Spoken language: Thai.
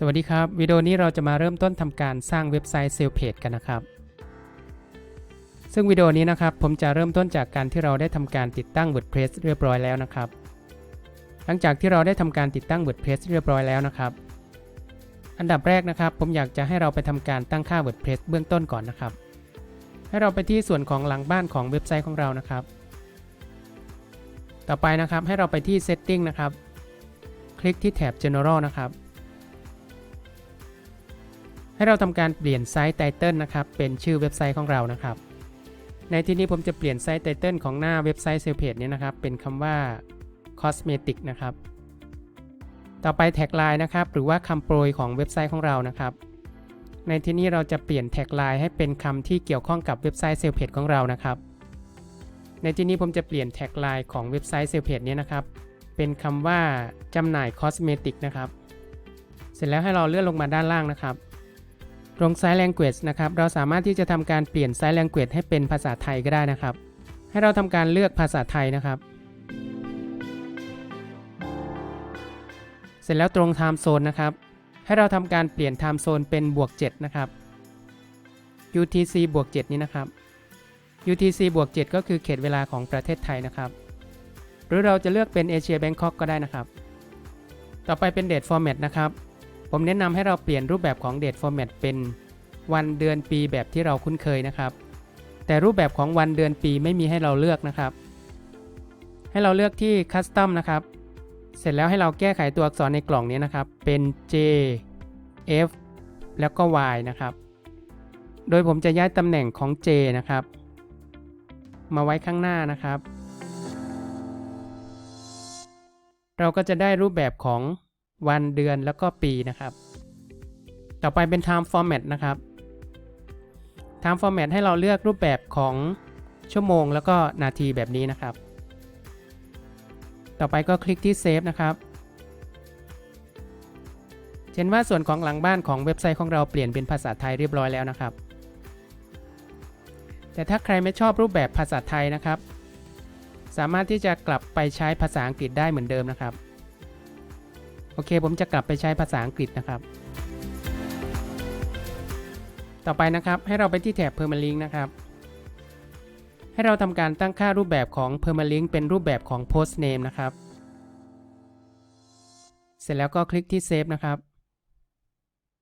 สวัสดีครับ วิดีโอนี้เราจะมาเริ่มต้นทำการสร้างเว็บไซต์เซลเพจกันนะครับ ซึ่งวิดีโอนี้นะครับผมจะเริ่มต้นจากการที่เราได้ทำการติดตั้ง WordPress เรียบร้อยแล้วนะครับ หลังจากที่เราได้ทำการติดตั้ง WordPress เรียบร้อยแล้วนะครับ อันดับแรกนะครับ ผมอยากจะให้เราไปทำการตั้งค่า WordPress เบื้องต้นก่อนนะครับ ให้เราไปที่ส่วนของหลังบ้านของเว็บไซต์ของเรานะครับ ต่อไปนะครับให้เราไปที่ Setting นะครับ คลิกที่แถบ General นะครับ ให้เราทำการเปลี่ยนไซต์ไตเติลนะครับ เป็นชื่อเว็บไซต์ของเรานะครับ ในที่นี้ผมจะเปลี่ยนไซต์ไตเติลของหน้าเว็บไซต์เซลเพจนี้นะครับ เป็นคำว่า cosmetic นะครับ ต่อไปแท็กไลน์นะครับ หรือว่าคำโปรยของเว็บไซต์ของเรานะครับ ในที่นี้เราจะเปลี่ยนแท็กไลน์ให้เป็นคำที่เกี่ยวข้องกับเว็บไซต์เซลเพจของเรานะครับ ในที่นี้ผมจะเปลี่ยนแท็กไลน์ของเว็บไซต์เซลเพจนี้นะครับ เป็นคำว่าจำหน่ายคอสเมติกนะครับ เสร็จแล้วให้เราเลื่อนลงมาด้านล่างนะครับ ตรง Sign Language นะครับเราสามารถที่จะทำการเปลี่ยน Sign Language ให้เป็นภาษาไทยก็ได้นะครับ ให้เราทำการเลือกภาษาไทยนะครับ เสร็จแล้วตรง Time Zone นะครับ ให้เราทำการเปลี่ยน Time Zone เป็นบวก7นะครับ UTC บวก7นี้นะครับ UTC บวก7ก็คือเขตเวลาของประเทศไทยนะครับ หรือเราจะเลือกเป็น Asia Bangkok ก็ได้นะครับ ต่อไปเป็น Date Format นะครับ ผมแนะนำให้เราเปลี่ยนรูปแบบของ Date Format เป็นวันเดือนปีแบบที่เราคุ้นเคยนะครับ แต่รูปแบบของวันเดือนปีไม่มีให้เราเลือกนะครับ ให้เราเลือกที่ Custom นะครับ เสร็จแล้วให้เราแก้ไขตัวอักษรในกล่องนี้นะครับ เป็น J F แล้วก็ Y นะครับ โดยผมจะย้ายตำแหน่งของ J นะครับ มาไว้ข้างหน้านะครับ เราก็จะได้รูปแบบของ วันเดือนแล้วก็ปีนะครับ ต่อไปเป็น time format นะครับ time format ให้เราเลือกรูปแบบของชั่วโมงแล้วก็นาทีแบบนี้นะครับ ต่อไปก็คลิกที่ save นะครับเช่นว่าส่วนของหลังบ้านของเว็บไซต์ของเราเปลี่ยนเป็นภาษาไทยเรียบร้อยแล้วนะครับ แต่ถ้าใครไม่ชอบรูปแบบภาษาไทยนะครับ สามารถที่จะกลับไปใช้ภาษาอังกฤษได้เหมือนเดิมนะครับ โอเค ผมจะกลับไปใช้ภาษาอังกฤษนะครับ ต่อไปนะครับให้เราไปที่แถบ permalink นะครับให้เราทำการตั้งค่ารูปแบบของ permalink เป็นรูปแบบของ post name นะครับ เสร็จแล้วก็คลิกที่ save นะครับ